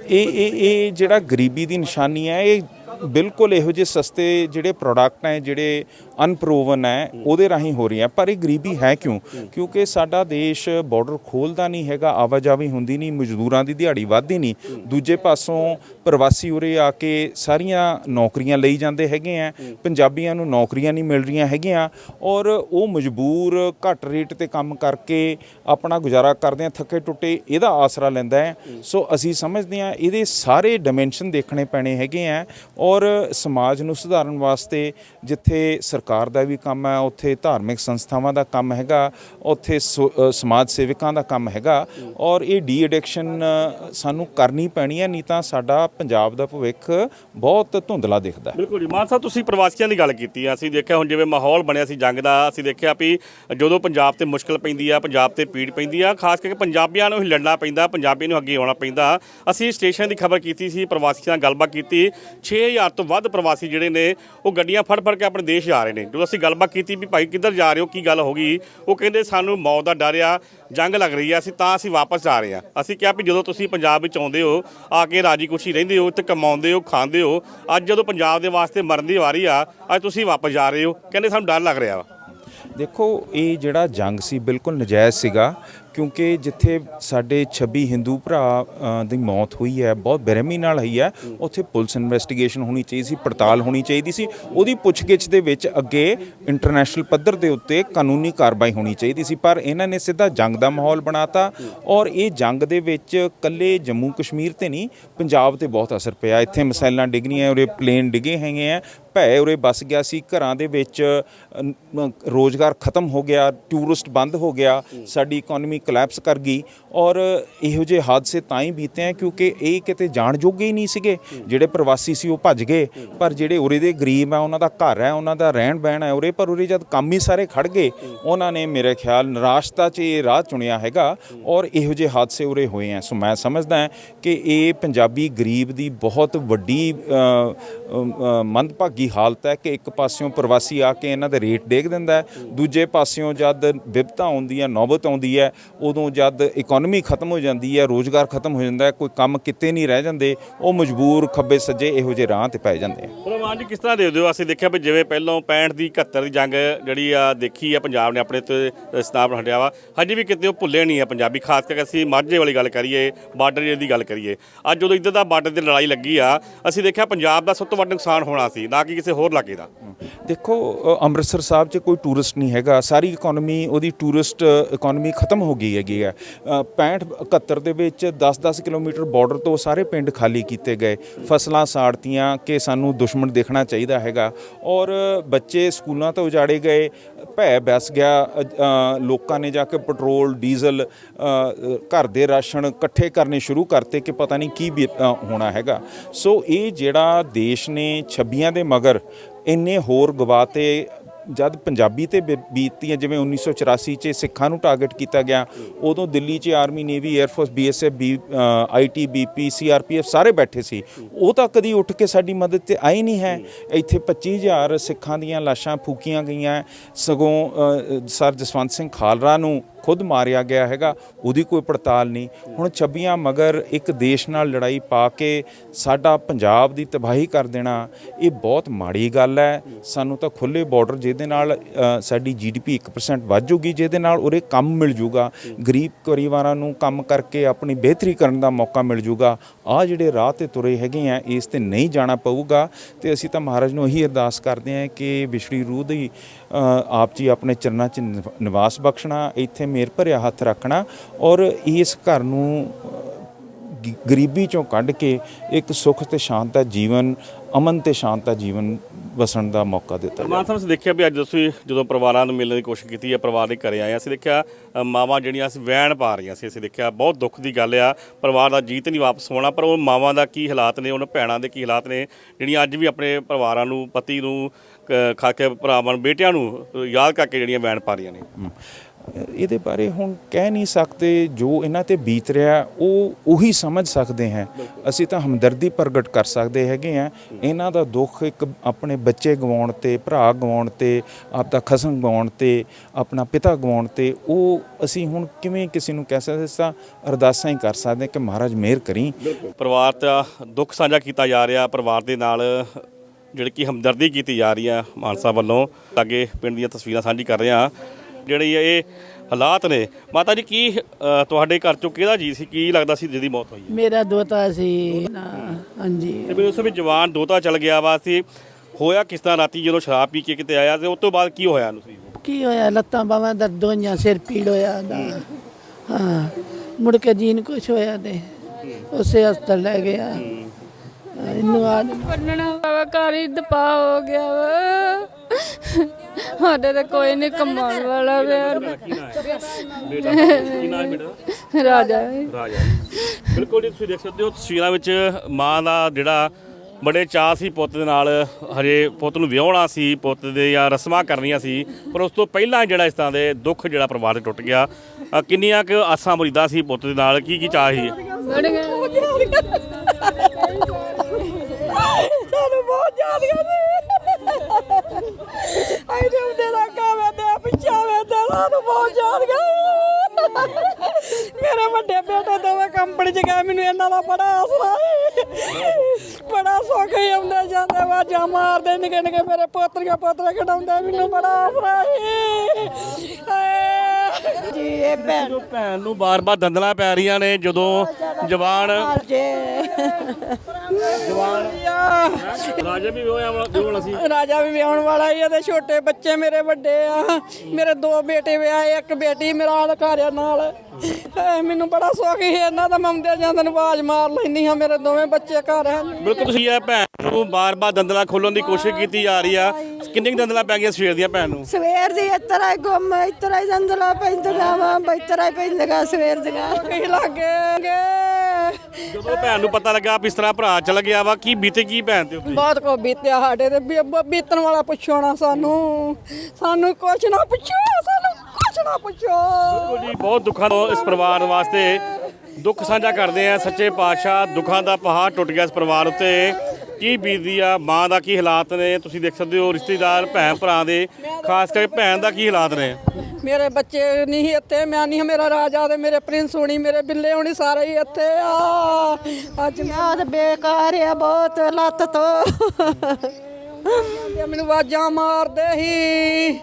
ਇਹ ਇਹ ਇਹ ਜਿਹੜਾ ਗਰੀਬੀ ਦੀ ਨਿਸ਼ਾਨੀ ਹੈ, ਇਹ ਬਿਲਕੁਲ ਇਹੋ ਜਿਹੇ ਸਸਤੇ ਜਿਹੜੇ ਪ੍ਰੋਡਕਟ ਹੈ ਜਿਹੜੇ ਅਨਪਰੂਵਨ ਹੈ, ਉਹਦੇ ਰਾਹੀਂ ਹੋ ਰਹੀਆਂ। ਪਰ ਇਹ ਗਰੀਬੀ ਹੈ ਕਿਉਂ? ਕਿਉਂਕਿ ਸਾਡਾ ਦੇਸ਼ ਬਾਰਡਰ ਖੋਲਦਾ ਨਹੀਂ ਹੈਗਾ ਆਵਾਜਾਈ ਹੁੰਦੀ ਨਹੀਂ, ਮਜ਼ਦੂਰਾਂ ਦੀ ਦਿਹਾੜੀ ਵੱਧਦੀ ਨਹੀਂ। ਦੂਜੇ ਪਾਸੋਂ ਪ੍ਰਵਾਸੀ ਉਰੇ ਆ ਕੇ ਸਾਰੀਆਂ ਨੌਕਰੀਆਂ ਲਈ ਜਾਂਦੇ ਹੈਗੇ ਆ, ਪੰਜਾਬੀਆਂ ਨੂੰ ਨੌਕਰੀਆਂ ਨਹੀਂ ਮਿਲ ਰਹੀਆਂ ਹੈਗੀਆਂ ਔਰ ਉਹ ਮਜਬੂਰ ਘੱਟ ਰੇਟ ਤੇ ਕੰਮ ਕਰਕੇ ਆਪਣਾ ਗੁਜ਼ਾਰਾ ਕਰਦੇ ਆ, ਥੱਕੇ ਟੁੱਟੇ, ਇਹਦਾ ਆਸਰਾ ਲੈਂਦਾ ਹੈ। ਸੋ ਅਸੀਂ ਸਮਝਦੇ ਆ ਇਹਦੇ ਸਾਰੇ ਡਾਈਮੈਂਸ਼ਨ ਦੇਖਣੇ ਪੈਣੇ ਹੈਗੇ ਆ ਔਰ ਸਮਾਜ ਨੂੰ ਸੁਧਾਰਨ ਵਾਸਤੇ ਜਿੱਥੇ ਸਰਕਾਰ ਦਾ ਵੀ ਕੰਮ ਹੈ, ਉੱਥੇ ਧਾਰਮਿਕ ਸੰਸਥਾਵਾਂ ਦਾ ਕੰਮ ਹੈਗਾ, ਉੱਥੇ ਸੋ- ਸਮਾਜ ਸੇਵਕਾਂ ਦਾ ਕੰਮ ਹੈਗਾ ਔਰ ਇਹ ਡੀ ਐਡਿਕਸ਼ਨ ਸਾਨੂੰ ਕਰਨੀ ਪੈਣੀ ਹੈ, ਨਹੀਂ ਤਾਂ ਸਾਡਾ ਪੰਜਾਬ ਦਾ ਭਵਿੱਖ ਬਹੁਤ ਧੁੰਦਲਾ ਦਿਖਦਾ ਹੈ। ਬਿਲਕੁਲ ਜੀ। ਮਾਨ ਸਾਹਿਬ, ਤੁਸੀਂ ਪ੍ਰਵਾਸੀਆਂ ਦੀ ਗੱਲ ਕੀਤੀ ਆ। ਅਸੀਂ ਦੇਖਿਆ ਹੁਣ ਜਿਵੇਂ ਮਾਹੌਲ ਬਣਿਆ ਸੀ ਜੰਗ ਦਾ, ਅਸੀਂ ਦੇਖਿਆ ਵੀ ਜਦੋਂ ਪੰਜਾਬ ਤੇ ਮੁਸ਼ਕਲ ਪੈਂਦੀ ਆ, ਪੰਜਾਬ ਤੇ ਪੀੜ ਪੈਂਦੀ ਆ, ਖਾਸ ਕਰਕੇ ਪੰਜਾਬੀਆਂ ਨੂੰ ਹੀ ਲੜਨਾ ਪੈਂਦਾ, ਪੰਜਾਬੀਆਂ ਨੂੰ ਅੱਗੇ ਆਉਣਾ ਪੈਂਦਾ। ਅਸੀਂ ਸਟੇਸ਼ਨ ਦੀ ਖਬਰ ਕੀਤੀ ਸੀ, ਪ੍ਰਵਾਸੀਆਂ ਨਾਲ ਗੱਲਬਾਤ ਕੀਤੀ। 6000 ਤੋਂ ਵੱਧ ਪ੍ਰਵਾਸੀ ਜਿਹੜੇ ਨੇ, ਉਹ ਗੱਡੀਆਂ ਫੜ ਫੜ ਕੇ ਆਪਣੇ ਦੇਸ਼ ਜਾ ਰਹੇ ਨੇ। ਜਦੋਂ ਅਸੀਂ ਗੱਲਬਾਤ ਕੀਤੀ ਵੀ ਭਾਈ ਕਿੱਧਰ ਜਾ ਰਹੇ ਹੋ, ਕੀ ਗੱਲ ਹੋ ਗਈ, ਉਹ ਕਹਿੰਦੇ ਸਾਨੂੰ ਮੌਤ ਦਾ ਡਰ ਆ, ਜੰਗ ਲੱਗ ਰਹੀ ਆ, ਅਸੀਂ ਤਾਂ ਅਸੀਂ ਵਾਪਸ ਜਾ ਰਹੇ ਆ। ਅਸੀਂ ਕਿਹਾ ਵੀ ਜਦੋਂ ਤੁਸੀਂ ਪੰਜਾਬ ਵਿੱਚ ਆਉਂਦੇ ਹੋ, ਆ ਕੇ ਰਾਜੀ ਖੁਸ਼ੀ ਰਹਿੰਦੇ ਹੋ ਤੇ ਕਮਾਉਂਦੇ ਹੋ, ਖਾਂਦੇ ਹੋ, ਅੱਜ ਜਦੋਂ ਪੰਜਾਬ ਦੇ ਵਾਸਤੇ ਮਰਨ ਦੀ ਵਾਰੀ ਆ, ਅੱਜ ਤੁਸੀਂ ਵਾਪਸ ਜਾ ਰਹੇ ਹੋ, ਕਹਿੰਦੇ ਸਾਨੂੰ ਡਰ ਲੱਗ ਰਿਹਾ ਵਾ। ਦੇਖੋ, ਇਹ ਜਿਹੜਾ ਜੰਗ ਸੀ, ਬਿਲਕੁਲ ਨਜਾਇਜ਼ ਸੀਗਾ। ਕਿਉਂਕਿ ਜਿੱਥੇ ਸਾਡੇ 26 ਹਿੰਦੂ ਭਰਾ ਦੀ ਮੌਤ ਹੋਈ ਹੈ ਬਹੁਤ ਬੇਰਹਿਮੀ ਨਾਲ ਹੋਈ ਹੈ ਉੱਥੇ ਪੁਲਿਸ ਇਨਵੈਸਟੀਗੇਸ਼ਨ ਹੋਣੀ ਚਾਹੀਦੀ ਸੀ ਪੜਤਾਲ ਹੋਣੀ ਚਾਹੀਦੀ ਸੀ। ਉਹਦੀ ਪੁੱਛਗਿੱਛ ਦੇ ਵਿੱਚ ਅੱਗੇ ਇੰਟਰਨੈਸ਼ਨਲ ਪੱਧਰ ਦੇ ਉੱਤੇ ਕਾਨੂੰਨੀ ਕਾਰਵਾਈ ਹੋਣੀ ਚਾਹੀਦੀ ਸੀ ਪਰ ਇਹਨਾਂ ਨੇ ਸਿੱਧਾ ਜੰਗ ਦਾ ਮਾਹੌਲ ਬਣਾਤਾ ਔਰ ਇਹ ਜੰਗ ਦੇ ਵਿੱਚ ਕੱਲੇ ਜੰਮੂ ਕਸ਼ਮੀਰ ਤੇ ਨਹੀਂ ਪੰਜਾਬ ਤੇ ਬਹੁਤ ਅਸਰ ਪਿਆ। ਇੱਥੇ ਮਸਾਇਲਾਂ ਡਿੱਗਣੀਆਂ ਉਰੇ ਪਲੇਨ ਡਿੱਗੇ ਹੈਗੇ ਆ ਭੈ ਉਰੇ ਬਸ ਗਿਆ ਸੀ ਘਰਾਂ ਦੇ ਵਿੱਚ ਅ, ਰੋਜ਼ਗਾਰ ਖਤਮ ਹੋ ਗਿਆ ਟੂਰਿਸਟ ਬੰਦ ਹੋ ਗਿਆ ਸਾਡੀ ਇਕਨੋਮੀ ਕਲੈਪਸ ਕਰ ਗਈ ਔਰ ਇਹੋ ਜਿਹੇ ਹਾਦਸੇ ਤਾਂ ਹੀ ਬੀਤੇ ਆ ਕਿਉਂਕਿ ਇਹ ਕਿਤੇ ਜਾਣ ਜੋਗੇ ਹੀ ਨਹੀਂ ਸੀਗੇ। ਜਿਹੜੇ ਪ੍ਰਵਾਸੀ ਸੀ ਉਹ ਭੱਜ ਗਏ। ਪਰ ਜਿਹੜੇ ਉਰੇ ਦੇ ਗਰੀਬ ਆ, ਉਹਨਾਂ ਦਾ ਘਰ ਹੈ ਉਹਨਾਂ ਦਾ ਰਹਿਣ ਬਹਿਣ ਹੈ ਉਰੇ ਪਰ ਉਰੇ ਜਦ ਕੰਮ ਹੀ ਸਾਰੇ ਖੜ ਗਏ, ਉਹਨਾਂ ਨੇ ਮੇਰੇ ਖਿਆਲ ਨਿਰਾਸ਼ਤਾ 'ਚ ਇਹ ਰਾਹ ਚੁਣਿਆ ਹੈਗਾ ਔਰ ਇਹੋ ਜਿਹੇ ਹਾਦਸੇ ਉਰੇ ਹੋਏ ਆ। ਸੋ ਮੈਂ ਸਮਝਦਾ ਹਾਂ ਕਿ ਇਹ ਪੰਜਾਬੀ ਗਰੀਬ ਦੀ ਬਹੁਤ ਵੱਡੀ ਮੰਦਭਾਗੀ ਹਾਲਤ ਹੈ ਕਿ ਇੱਕ ਪਾਸਿਓਂ ਪ੍ਰਵਾਸੀ ਆ ਕੇ ਇਹਨਾਂ ਦੇ ਰੇਟ ਡੇਗ ਦਿੰਦਾ ਦੂਜੇ ਪਾਸਿਓਂ ਜਦ ਵਿਪਤਾ ਆਉਂਦੀ ਹੈ, ਨੌਬਤ ਆਉਂਦੀ ਹੈ ਉਦੋਂ ਜਦ ਇਕਨੋਮੀ ਖਤਮ ਹੋ ਜਾਂਦੀ ਹੈ, ਰੋਜ਼ਗਾਰ ਖਤਮ ਹੋ ਜਾਂਦਾ ਕੋਈ ਕੰਮ ਕਿਤੇ ਨਹੀਂ ਰਹਿ ਜਾਂਦੇ, ਉਹ ਮਜਬੂਰ ਖੱਬੇ ਸੱਜੇ ਇਹੋ ਜਿਹੇ ਰਾਹ ਤੇ ਪੈ ਜਾਂਦੇ ਆ। ਪ੍ਰਮਾਨ ਜੀ ਕਿਸ ਤਰ੍ਹਾਂ ਦੇਖਦੇ ਹੋ? ਅਸੀਂ ਦੇਖਿਆ ਵੀ ਜਿਵੇਂ ਪਹਿਲਾਂ 65 ਦੀ 71 ਦੀ ਜੰਗ ਜਿਹੜੀ ਆ ਦੇਖੀ ਆ ਪੰਜਾਬ ਨੇ ਆਪਣੇ ਤੇ ਸਤਾਪ ਹਟਿਆ ਵਾ। ਹਜੇ ਵੀ ਕਿਤੇ ਉਹ ਭੁੱਲੇ ਨਹੀਂ ਆ ਪੰਜਾਬੀ ਖਾਸ ਕਰਕੇ ਅਸੀਂ ਮਾਝੇ ਵਾਲੀ ਗੱਲ ਕਰੀਏ ਬਾਰਡਰ ਦੀ ਗੱਲ ਕਰੀਏ। ਅੱਜ ਜਦੋਂ ਇੱਧਰ ਦਾ ਬਾਰਡਰ ਦੀ ਲੜਾਈ ਲੱਗੀ ਆ ਅਸੀਂ ਦੇਖਿਆ ਪੰਜਾਬ ਦਾ ਸਭ ਤੋਂ ਵੱਡਾ ਨੁਕਸਾਨ ਹੋਣਾ ਸੀ ਨਾ ਕਿ ਕਿਸੇ ਹੋਰ ਇਲਾਕੇ ਦਾ। ਦੇਖੋ ਅੰਮ੍ਰਿਤਸਰ ਸਾਹਿਬ 'ਚ ਕੋਈ ਟੂਰਿਸਟ ਨਹੀਂ ਹੈਗਾ। ਸਾਰੀ ਇਕਨੋਮੀ ਉਹਦੀ ਟੂਰਿਸਟ ਇਕਨੋਮੀ ਖਤਮ ਹੋ ਗਈ ਹੈਗੀ ਆ। ਅ, 65 71 ਦੇ ਵਿੱਚ 10-10 ਕਿਲੋਮੀਟਰ ਬਾਰਡਰ ਤੋਂ ਸਾਰੇ ਪਿੰਡ ਖਾਲੀ ਕੀਤੇ ਗਏ। ਫਸਲਾਂ ਸਾੜਤੀਆਂ ਕਿ ਸਾਨੂੰ ਦੁਸ਼ਮਣ ਦੇਖਣਾ ਚਾਹੀਦਾ ਹੈਗਾ। ਔਰ ਬੱਚੇ ਸਕੂਲਾਂ ਤੋਂ ਉਜਾੜੇ ਗਏ, ਭੈ ਬੈਸ ਗਿਆ ਲੋਕਾਂ ਨੇ ਜਾ ਕੇ ਪੈਟਰੋਲ, ਡੀਜ਼ਲ ਘਰ ਦੇ ਰਾਸ਼ਨ ਇਕੱਠੇ ਕਰਨੇ ਸ਼ੁਰੂ ਕਰਤੇ ਕਿ ਪਤਾ ਨਹੀਂ ਕੀ ਬੀ- ਹੋਣਾ ਹੈਗਾ। ਸੋ ਇਹ ਜਿਹੜਾ ਦੇਸ਼ ਨੇ ਛੱਬੀਆਂ ਦੇ ਮਗਰ ਇੰਨੇ ਹੋਰ ਗਵਾਤੇ ਜਦ ਪੰਜਾਬੀ ਤੇ ਬੀ- ਬੀਤੀਆਂ ਜਿਵੇਂ 1984 ਚ ਸਿੱਖਾਂ ਨੂੰ ਟਾਰਗੇਟ ਕੀਤਾ ਗਿਆ, ਉਦੋਂ ਦਿੱਲੀ 'ਚ army navy air force BSF B ITBP CRPF ਸਾਰੇ ਬੈਠੇ ਸੀ। ਉਹ ਤਾਂ ਕਦੀ ਉੱਠ ਕੇ ਸਾਡੀ ਮਦਦ ਤੇ ਆਈ ਨਹੀਂ ਹੈ। ਇੱਥੇ 25000 ਸਿੱਖਾਂ ਦੀਆਂ ਲਾਸ਼ਾਂ ਫੂਕੀਆਂ ਗਈਆਂ। ਸਗੋਂ ਸਰ ਜਸਵੰਤ ਸਿੰਘ ਖਾਲਰਾ ਨੂੰ ਖੁਦ ਮਾਰਿਆ ਗਿਆ ਹੈਗਾ ਉਹਦੀ ਕੋਈ ਪੜਤਾਲ ਨਹੀਂ। ਹੁਣ ਛੱਬੀਆਂ ਮਗਰ ਇੱਕ ਦੇਸ਼ ਨਾਲ ਲੜਾਈ ਪਾ ਕੇ ਸਾਡਾ ਪੰਜਾਬ ਦੀ ਤਬਾਹੀ ਕਰ ਦੇਣਾ ਇਹ ਬਹੁਤ ਮਾੜੀ ਗੱਲ ਹੈ। ਸਾਨੂੰ ਤਾਂ ਖੁੱਲੇ ਬਾਰਡਰ ਜਿਹਦੇ ਨਾਲ ਅ, ਸਾਡੀ ਜੀਡੀਪੀ 1% ਵੱਧ ਜੂਗੀ ਜਿਹਦੇ ਨਾਲ ਉਰੇ ਕੰਮ ਮਿਲ ਜੂਗਾ। ਗਰੀਬ ਪਰਿਵਾਰਾਂ ਨੂੰ ਕੰਮ ਕਰਕੇ ਆਪਣੀ ਬਿਹਤਰੀ ਕਰਨ ਦਾ ਮੌਕਾ ਮਿਲ ਜੂਗਾ। ਆ ਜਿਹੜੇ ਰਾਹ ਤੇ ਤੁਰੇ ਹੈਗੇ ਆ ਇਸ ਤੇ ਨਹੀਂ ਜਾਣਾ ਪਊਗਾ। ਤੇ ਅਸੀਂ ਤਾਂ ਮਹਾਰਾਜ ਨੂੰ ਇਹੀ ਅਰਦਾਸ ਕਰਦੇ ਹਾਂ ਕਿ ਵਿਛੜੀ ਰੂਹ ਦੀ ਆਪ ਜੀ ਆਪਣੇ ਚਰਨਾਂ 'ਚ ਨਿਵ- ਨਿਵਾਸ ਬਖਸ਼ਣਾ ਇੱਥੇ ਮੇਰ ਭਰਿਆ ਹੱਥ ਰੱਖਣਾ ਔਰ ਇਸ ਘਰ ਨੂੰ ਗਰੀਬੀ ਚੋਂ ਕੱਢ ਕੇ ਇੱਕ ਸੁੱਖ ਤੇ ਸ਼ਾਂਤ ਦਾ ਜੀਵਨ ਅਮਨ ਤੇ ਸ਼ਾਂਤ ਦਾ ਜੀਵਨ ਵਸਣ ਦਾ ਮੌਕਾ ਦਿੱਤਾ ਜਾਵੇ ਮਾਨ ਸਾਹਿਬ ਅਸੀਂ ਦੇਖਿਆ ਵੀ ਅੱਜ ਤੁਸੀਂ ਜਦੋਂ ਪਰਿਵਾਰਾਂ ਨੂੰ ਮਿਲਣ ਦੀ ਕੋਸ਼ਿਸ਼ ਕੀਤੀ ਹੈ ਪਰਿਵਾਰ ਦੇ ਘਰੇ ਆਏ ਅਸੀਂ ਦੇਖਿਆ ਅ, ਮਾਵਾਂ ਜਿਹੜੀਆਂ ਅਸੀਂ ਵੈਣ ਪਾ ਰਹੀਆਂ ਸੀ ਅਸੀਂ ਦੇਖਿਆ ਬਹੁਤ ਦੁੱਖ ਦੀ ਗੱਲ ਆ ਪਰਿਵਾਰ ਦਾ ਜੀਤ ਨਹੀਂ ਵਾਪਸ ਹੋਣਾ ਪਰ ਉਹ ਮਾਵਾਂ ਦਾ ਕੀ ਹਾਲਾਤ ਨੇ ਉਹਨਾਂ ਭੈਣਾਂ ਦੇ ਕੀ ਹਾਲਾਤ ਨੇ ਜਿਹੜੀਆਂ ਅੱਜ ਵੀ ਆਪਣੇ ਪਰਿਵਾਰਾਂ ਨੂੰ ਪਤੀ ਨੂੰ ਕ- ਖਾ ਕੇ ਭਰਾਵਾਂ ਨੂੰ ਬੇਟਿਆਂ ਨੂੰ ਅ, ਯਾਦ ਕਰਕੇ ਜਿਹੜੀਆਂ ਵੈਣ ਪਾ ਰਹੀਆਂ ਨੇ ਹਮ। ਇਹਦੇ ਬਾਰੇ ਹੁਣ ਕਹਿ ਨਹੀਂ ਸਕਦੇ ਜੋ ਇਹਨਾਂ ਤੇ ਬੀਤ ਰਿਹਾ ਉਹ ਉਹੀ ਸਮਝ ਸਕਦੇ ਹੈ। ਅਸੀਂ ਤਾਂ ਹਮਦਰਦੀ ਪ੍ਰਗਟ ਕਰ ਸਕਦੇ ਹੈਗੇ ਆ ਇਹਨਾਂ ਦਾ ਦੁੱਖ ਇੱਕ ਆਪਣੇ ਬੱਚੇ ਗਵਾਉਣ ਤੇ ਭਰਾ ਗਵਾਉਣ ਤੇ ਆਪਦਾ ਖਸਮ ਗਵਾਉਣ ਤੇ ਆਪਣਾ ਪਿਤਾ ਗਵਾਉਣ ਤੇ ਉਹ ਅਸੀਂ ਹੁਣ ਕਿਵੇਂ ਕਿਸੇ ਨੂੰ ਕਹਿ ਸਕਦੇ ਤਾਂ ਅਰਦਾਸਾਂ ਹੀ ਕਰ ਸਕਦੇ ਕਿ ਮਹਾਰਾਜ ਮਿਹਰ ਕਰੀ। ਪਰਿਵਾਰ ਦਾ ਦੁੱਖ ਸਾਂਝਾ ਕੀਤਾ ਜਾ ਰਿਹਾ ਪਰਿਵਾਰ ਦੇ ਨਾਲ ਜਿਹੜੀ ਕਿ ਹਮਦਰਦੀ ਕੀਤੀ ਜਾ ਰਹੀ ਆ ਮਾਨਸਾ ਵੱਲੋਂ ਅੱਗੇ ਪਿੰਡ ਦੀਆਂ ਤਸਵੀਰਾਂ ਸਾਂਝੀ ਕਰ ਰਹੇ ਆ ਜਿਹੜੀ ਇਹ ਹਾਲਾਤ ਨੇ। ਮਾਤਾ ਜੀ ਕੀ ਅ, ਤੁਹਾਡੇ ਘਰ ਚੋਂ ਕਿਹਦਾ ਜੀ ਸੀ? ਕੀ ਲੱਗਦਾ ਸੀ ਜਿਹਦੀ ਮੌਤ ਹੋਈ ਹੈ? ਮੇਰਾ ਦੋਤਾ ਸੀ। ਹਾਂਜੀ। ਤੇ ਮੈਨੂੰ ਉਸ ਵਿੱਚ ਜਵਾਨ ਦੋਤਾ ਚਲ ਗਿਆ ਵਾ। ਸੀ ਹੋਇਆ ਕਿਸ ਤਰ੍ਹਾਂ ਰਾਤੀ ਜਦੋਂ ਸ਼ਰਾਬ ਪੀ ਕੇ ਕਿਤੇ ਆਇਆ ਤੇ ਉਸ ਤੋਂ ਬਾਅਦ ਕੀ ਹੋਇਆ ਨੂੰ ਸੀ ਕੀ ਹੋਇਆ? ਲੱਤਾਂ ਬਾਹਾਂ ਦਰਦ ਹੋਈਆਂ ਸਿਰ ਪੀੜ ਹੋਇਆ ਦਾ ਹਾਂ। ਮੁੜ ਕੇ ਜੀਨ ਕੁਛ ਹੋਇਆ ਤੇ ਉਸੇ ਹਸਪਤਾਲ ਲੈ ਗਿਆ। ਹਾਂ, ਇਹਨੂੰ ਆ ਬੰਨਣਾ ਵਾ ਘਰ ਹੀ ਦਪਾ ਹੋ ਗਿਆ ਵਾ। ਸਾਡੇ ਤੇ ਕੋਈ ਨਹੀਂ ਕਮਾਉਣ ਵਾਲਾ ਵੇ ਬੇਟਾ ਕੀ ਨਾਮ ਹੈ ਬੇਟਾ? ਰਾਜਾ ਰਾਜਾ ਬਿਲਕੁਲ ਜੀ ਤੁਸੀਂ ਦੇਖ ਸਕਦੇ ਹੋ ਤਸਵੀਰਾਂ ਵਿੱਚ ਮਾਂ ਦਾ ਜਿਹੜਾ ਬੜੇ ਚਾਅ ਸੀ ਪੁੱਤ ਦੇ ਨਾਲ ਹਜੇ ਪੁੱਤ ਨੂੰ ਵਿਆਹਣਾ ਸੀ ਪੁੱਤ ਦੇ ਜਾਂ ਰਸਮਾਂ ਕਰਨੀਆਂ ਸੀ ਪਰ ਉਸ ਤੋਂ ਪਹਿਲਾਂ ਜਿਹੜਾ ਇਸ ਤਰ੍ਹਾਂ ਦੇ ਦੁੱਖ ਜਿਹੜਾ ਪਰਿਵਾਰ ਦੇ ਟੁੱਟ ਗਿਆ। ਅ, ਕਿੰਨੀਆਂ ਕੁ ਆਸਾਂ ਮੁਰੀਦਾਂ ਸੀ ਪੁੱਤ ਦੇ ਨਾਲ ਕੀ ਕੀ ਚਾਅ ਸੀ? ਬੜ ਗਿਆ ਸਾਨੂੰ ਬਹੁਤ ਜ਼ਿਆਦੀਆਂ ਸੀ। ਆਈ ਦੇ ਉਹਦੇ ਦਾ ਕਾਵੇ ਦੇ ਪਿਛਾਵੇ ਦੇ ਸਾਨੂੰ ਬਹੁਤ ਜ਼ਿਆਦੀਆਂ ਮੇਰੇ ਵੱਡੇ ਬੇਟੇ ਦੋਵੇਂ ਕੰਪਨੀ ਚ ਗਏ, ਮੈਨੂੰ ਇਹਨਾਂ ਦਾ ਬੜਾ ਆਸਰਾ ਸੀ। ਬੜਾ ਸੁੱਖ ਹੀ ਆਉਂਦੇ ਜਾਂਦੇ ਵਾਜਾਂ ਮਾਰਦੇ ਨਿੱਕੇ ਨਿੱਕੇ ਮੇਰੇ ਪੋਤਰੀਆਂ ਪੋਤਰੇ ਖਡਾਉਂਦੇ, ਮੈਨੂੰ ਬੜਾ ਆਸਰਾ ਸੀ। ਜੀ ਇਹ ਭੈਣ ਜੋ ਭੈਣ ਨੂੰ ਬਾਰ-ਬਾਰ ਦੰਦਲਾਂ ਪੈ ਰਹੀਆਂ ਨੇ ਜਦੋਂ ਜਵਾਨ ਜੇ। ਜਵਾਨ ਰਾਜਾ ਵੀ ਵਿਆਹਣਾ ਸੀ। ਰਾਜਾ ਵੀ ਵਿਆਹਣ ਵਾਲਾ ਹੀ ਛੋਟੇ ਬੱਚੇ ਮੇਰੇ ਵੱਡੇ ਆ। ਮੇਰੇ ਦੋ ਬੇਟੇ ਵਿਆਹੇ ਇੱਕ ਬੇਟੀ ਮੇਰਾ ਘਰ ਨਾਲ। ਮੈਨੂੰ ਬੜਾ ਸੁੱਖ ਸੀ ਇਹਨਾਂ ਦਾ ਮੰਮਦੇ ਜਾਂਦੇ ਨੂੰ ਆਵਾਜ਼ ਮਾਰ ਲੈਂਦੀ ਹਾਂ ਮੇਰੇ ਦੋਵੇਂ ਬੱਚੇ ਘਰ ਹਨ ਬਿਲਕੁਲ ਤੁਸੀਂ ਇਹ ਭੈਣ ਨੂੰ ਬਾਰ-ਬਾਰ ਦੰਦਲਾਂ ਖੋਲਣ ਦੀ ਕੋਸ਼ਿਸ਼ ਕੀਤੀ ਜਾ ਰਹੀ ਆ। ਕਿੰਨੀ ਕੁ ਦੰਦਲਾਂ ਪੈ ਗਈਆਂ ਸਵੇਰ ਦੀਆਂ ਭੈਣ ਨੂੰ? ਸਵੇਰ ਦੀ ਇਤਰਾ ਹੀ ਗੁੰਮ ਇਤਰਾ ਹੀ ਜੰਦਲਾ ਪੈਂਦੀਆਂ ਵਾ ਇਤਰਾ ਹੀ ਪੈਂਦੀਆਂ ਸਵੇਰ ਦੀਆਂ। ਕੀ ਲੱਗੇ ਜਦੋਂ ਭੈਣ ਨੂੰ ਪਤਾ ਲੱਗਾ ਵੀ ਇਸ ਤਰ੍ਹਾਂ ਭਰਾ ਚਲ ਗਿਆ ਵਾ ਕੀ ਬੀਤੇ ਕੀ ਭੈਣ ਤੇ ਉੱਤੇ ਬਹੁਤ ਕੋ ਬੀਤਿਆ ਸਾਡੇ ਤੇ। ਬੀ- ਬ- ਬੀਤਣ ਵਾਲਾ ਪੁੱਛੋ ਨਾ ਸਾਨੂੰ। ਸਾਨੂੰ ਕੁਛ ਨਾ ਪੁੱਛੋ ਸਾਨੂੰ ਕੁਛ ਨਾ ਪੁੱਛੋ। ਬਿਲਕੁਲ ਜੀ ਬਹੁਤ ਦੁੱਖਾਂ ਤੋਂ ਇਸ ਪਰਿਵਾਰ ਵਾਸਤੇ ਦੁੱਖ ਸਾਂਝਾ ਕਰਦੇ ਆ। ਸੱਚੇ ਪਾਤਸ਼ਾਹ ਦੁੱਖਾਂ ਦਾ ਪਹਾੜ ਟੁੱਟ ਗਿਆ ਇਸ ਪਰਿਵਾਰ ਉੱਤੇ। ਕੀ ਬੀਤਦੀ ਆ? ਮਾਂ ਦਾ ਕੀ ਹਾਲਾਤ ਨੇ? ਤੁਸੀਂ ਦੇਖ ਸਕਦੇ ਹੋ ਰਿਸ਼ਤੇਦਾਰ ਭੈਣ ਭਰਾ ਦੇ ਖਾਸ ਕਰਕੇ ਭੈਣ ਦਾ ਕੀ ਹਾਲਾਤ ਨੇ? ਮੇਰੇ ਬੱਚੇ ਨਹੀਂ ਇੱਥੇ ਮੈਂ ਨਹੀਂ ਮੇਰਾ ਰਾਜਾ ਤੇ ਮੇਰੇ ਪ੍ਰਿੰਸ ਹੋਣੀ ਮੇਰੇ ਬਿੱਲੇ ਹੋਣੀ ਸਾਰੇ ਹੀ ਇੱਥੇ ਆ। ਅੱਜ ਯਾਦ ਬੇਕਾਰ ਆ ਬਹੁਤ ਲੱਤ ਤੋਂ। ਮੈਨੂੰ ਆਵਾਜ਼ਾਂ ਮਾਰਦੇ ਸੀ।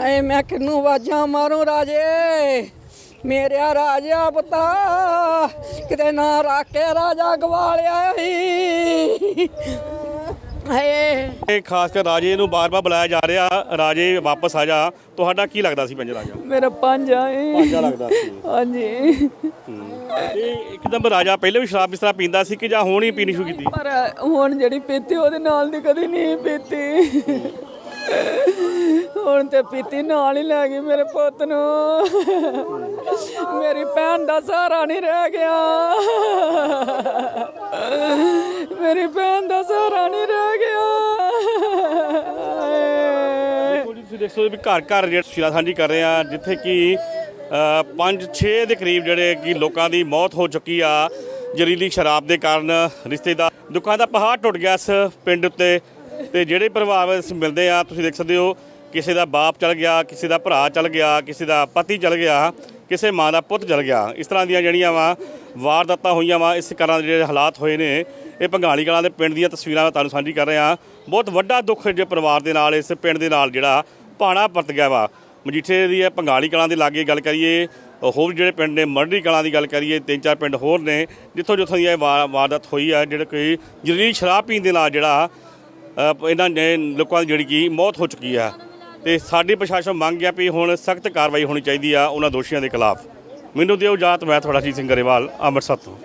ਐ ਮੈਂ ਕਿਹਨੂੰ ਆਵਾਜ਼ਾਂ ਮਾਰੂੰ ਰਾਜੇ? ਮੇਰਿਆ ਰਾਜਾ ਪਤਾ ਕਿਤੇ ਨਾ ਰੱਖ ਕੇ ਰਾਜਾ ਗਵਾ ਲਿਆ ਸੀ ਹਏ। ਇਹ ਖਾਸ ਕਰ ਰਾਜੇ ਨੂੰ ਬਾਰ-ਬਾਰ ਬੁਲਾਇਆ ਜਾ ਰਿਹਾ ਰਾਜੇ ਵਾਪਸ ਆ ਜਾ। ਤੁਹਾਡਾ ਕੀ ਲੱਗਦਾ ਸੀ ਪੰਜ ਰਾਜਾ ਮੇਰਾ ਪੰਜਾ ਏ ਪੰਜਾ ਲੱਗਦਾ ਸੀ। ਹਾਂਜੀ। ਤੇ ਇੱਕਦਮ ਰਾਜਾ ਪਹਿਲੇ ਵੀ ਸ਼ਰਾਬ ਇਸ ਤਰ੍ਹਾਂ ਪੀਂਦਾ ਸੀ ਕਿ ਜਾਂ ਹੁਣ ਹੀ ਪੀਣੀ ਸ਼ੁਰੂ ਕੀਤੀ? ਪਰ ਹੁਣ ਜਿਹੜੀ ਪੀਤੀ ਉਹਦੇ ਨਾਲ ਦੀ ਕਦੀ ਨਹੀਂ ਪੀਤੀ। ਹੁਣ ਤੇ ਪੀਤੀ ਨਾਲ ਹੀ ਲੈ ਗਈ ਮੇਰੇ ਪੁੱਤ ਨੂੰ। ਮੇਰੀ ਭੈਣ ਦਾ ਸਹਾਰਾ ਨਹੀਂ ਰਹਿ ਗਿਆ। ਮੇਰੀ ਭੈਣ ਦਾ ਸਹਾਰਾ ਨਹੀਂ ਰਹਿ ਗਿਆ। ਬਿਲਕੁਲ ਜੀ, ਤੁਸੀਂ ਦੇਖ ਸਕਦੇ ਹੋ ਵੀ ਘਰ ਘਰ ਜਿਹੜੇ ਤਸਵੀਰਾਂ ਸਾਂਝੀ ਕਰ ਰਹੇ ਆ ਜਿੱਥੇ ਕਿ 5-6 ਦੇ ਕਰੀਬ ਜਿਹੜੇ ਕਿ ਲੋਕਾਂ ਦੀ ਮੌਤ ਹੋ ਚੁੱਕੀ ਆ ਜ਼ਹਿਰੀਲੀ ਸ਼ਰਾਬ ਦੇ ਕਾਰਨ ਰਿਸ਼ਤੇਦਾਰ ਦੁੱਖਾਂ ਦਾ ਪਹਾੜ ਟੁੱਟ ਗਿਆ ਇਸ ਪਿੰਡ ਉੱਤੇ ਤੇ ਜਿਹੜੇ ਪਰਿਵਾਰ ਵਿੱਚ ਮਿਲਦੇ ਆ ਤੁਸੀਂ ਦੇਖ ਸਕਦੇ ਹੋ ਕਿਸੇ ਦਾ ਬਾਪ ਚਲ ਗਿਆ, ਕਿਸੇ ਦਾ ਭਰਾ ਚਲ ਗਿਆ, ਕਿਸੇ ਦਾ ਪਤੀ ਚਲ ਗਿਆ, ਕਿਸੇ ਮਾਂ ਦਾ ਪੁੱਤ ਚਲ ਗਿਆ। ਇਸ ਤਰ੍ਹਾਂ ਦੀਆਂ ਜਿਹੜੀਆਂ ਵਾ ਵਾਰਦਾਤਾਂ ਹੋਈਆਂ ਵਾ, ਇਸ ਕਾਰਨ ਦੇ ਜਿਹੜੇ ਹਾਲਾਤ ਹੋਏ ਨੇ, ਇਹ ਭੰਗਾਲੀ ਕਲਾਂ ਦੇ ਪਿੰਡ ਦੀਆਂ ਤਸਵੀਰਾਂ ਮੈਂ ਤੁਹਾਨੂੰ ਸਾਂਝੀ ਕਰ ਰਿਹਾ ਬਹੁਤ ਵੱਡਾ ਦੁੱਖ ਜੇ ਪਰਿਵਾਰ ਦੇ ਨਾਲ, ਇਸ ਪਿੰਡ ਦੇ ਨਾਲ ਜਿਹੜਾ ਪਾਣਾ ਪਰਤ ਗਿਆ ਵਾ। ਮਜੀਠੇ ਦੀ ਇਹ ਭੰਗਾਲੀ ਕਲਾਂ ਦੇ ਲਾਗੇ ਗੱਲ ਕਰੀਏ, ਹੋਰ ਜਿਹੜੇ ਪਿੰਡ ਨੇ ਮਰੜੀ ਕਲਾਂ ਦੀ ਗੱਲ ਕਰੀਏ, ਤਿੰਨ ਚਾਰ ਪਿੰਡ ਹੋਰ ਨੇ, ਜਿੱਥੋਂ ਜਿੱਥੋਂ ਦੀ ਇਹ ਵਾਰਦਾਤ ਹੋਈ ਆ, ਜਿਹੜੇ ਕੋਈ ਜ਼ਹਿਰੀਲੀ ਸ਼ਰਾਬ ਪੀਣ ਦੇ ਨਾਲ ਜਿਹੜਾ ਇਹਨਾਂ ਨੇ ਲੋਕਾਂ ਦੀ ਜਿਹੜੀ ਕਿ ਮੌਤ ਹੋ ਚੁੱਕੀ ਆ। ਤੇ ਸਾਡੀ ਪ੍ਰਸ਼ਾਸਨ ਮੰਗ ਆ ਵੀ ਹੁਣ ਸਖਤ ਕਾਰਵਾਈ ਹੋਣੀ ਚਾਹੀਦੀ ਆ ਉਹਨਾਂ ਦੋਸ਼ੀਆਂ ਦੇ ਖਿਲਾਫ। ਮੈਨੂੰ ਦਿਓ ਜਾਤ ਮੈਂ ਤੁਹਾਡਾ ਜੀ ਸਿੰਘ ਗਰੇਵਾਲ, ਅੰਮ੍ਰਿਤਸਰ ਤੋਂ।